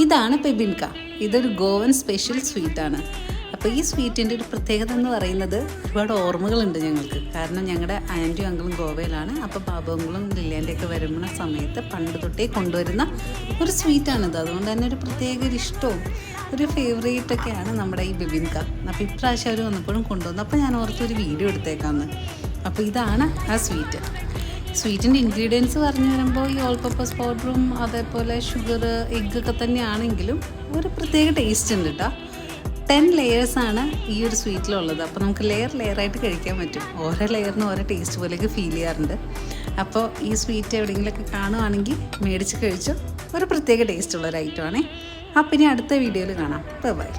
ഇതാണ് പെബിൻക. ഇതൊരു ഗോവൻ സ്പെഷ്യൽ സ്വീറ്റാണ്. അപ്പോൾ ഈ സ്വീറ്റിന്റെ ഒരു പ്രത്യേകത എന്ന് പറയുന്നത് ഒരുപാട് ഓർമ്മകളുണ്ട് ഞങ്ങൾക്ക്. കാരണം ഞങ്ങളുടെ ആന്റിയും അങ്കിളും ഗോവയിലാണ്. അപ്പോൾ ബാബുങ്ങളും ലില്ലേന്റെ ഒക്കെ വരുന്ന സമയത്ത് പണ്ട് തൊട്ടേ കൊണ്ടുവരുന്ന ഒരു സ്വീറ്റാണിത് അതുകൊണ്ട് തന്നെ ഒരു പ്രത്യേക ഒരു ഇഷ്ടവും ഒരു ഫേവറേറ്റ് ഒക്കെയാണ് നമ്മുടെ ഈ ബിബിൻക അപ്പോൾ ഇപ്രാവശ്യം അവർ വന്നപ്പോഴും കൊണ്ടുവന്നു. അപ്പോൾ ഞാൻ ഓർത്തൊരു വീഡിയോ എടുത്തേക്കാന്ന്. അപ്പോൾ ഇതാണ് ആ സ്വീറ്റ്. സ്വീറ്റിന്റെ ഇൻഗ്രീഡിയൻസ് പറഞ്ഞു വരുമ്പോൾ ഈ ഓൾ പർപ്പസ് പൗഡറും അതേപോലെ ഷുഗർ എഗ്ഗ് ഒക്കെ തന്നെയാണെങ്കിലും ഒരു പ്രത്യേക ടേസ്റ്റ് ഉണ്ട് കേട്ടോ ടെൻ ലെയേഴ്സാണ് ഈ ഒരു സ്വീറ്റിലുള്ളത് അപ്പോൾ നമുക്ക് ലെയർ ലെയറായിട്ട് കഴിക്കാൻ പറ്റും. ഓരോ ലെയറിനും ഓരോ ടേസ്റ്റ് പോലെയൊക്കെ ഫീൽ ചെയ്യാറുണ്ട്. അപ്പോൾ ഈ സ്വീറ്റ് എവിടെയെങ്കിലുമൊക്കെ കാണുവാണെങ്കിൽ മേടിച്ച് കഴിച്ചോ ഒരു പ്രത്യേക ടേസ്റ്റ് ഉള്ള ഒരു ഐറ്റമാണേ അപ്പം ഇനി അടുത്ത വീഡിയോയിൽ കാണാം. ബൈ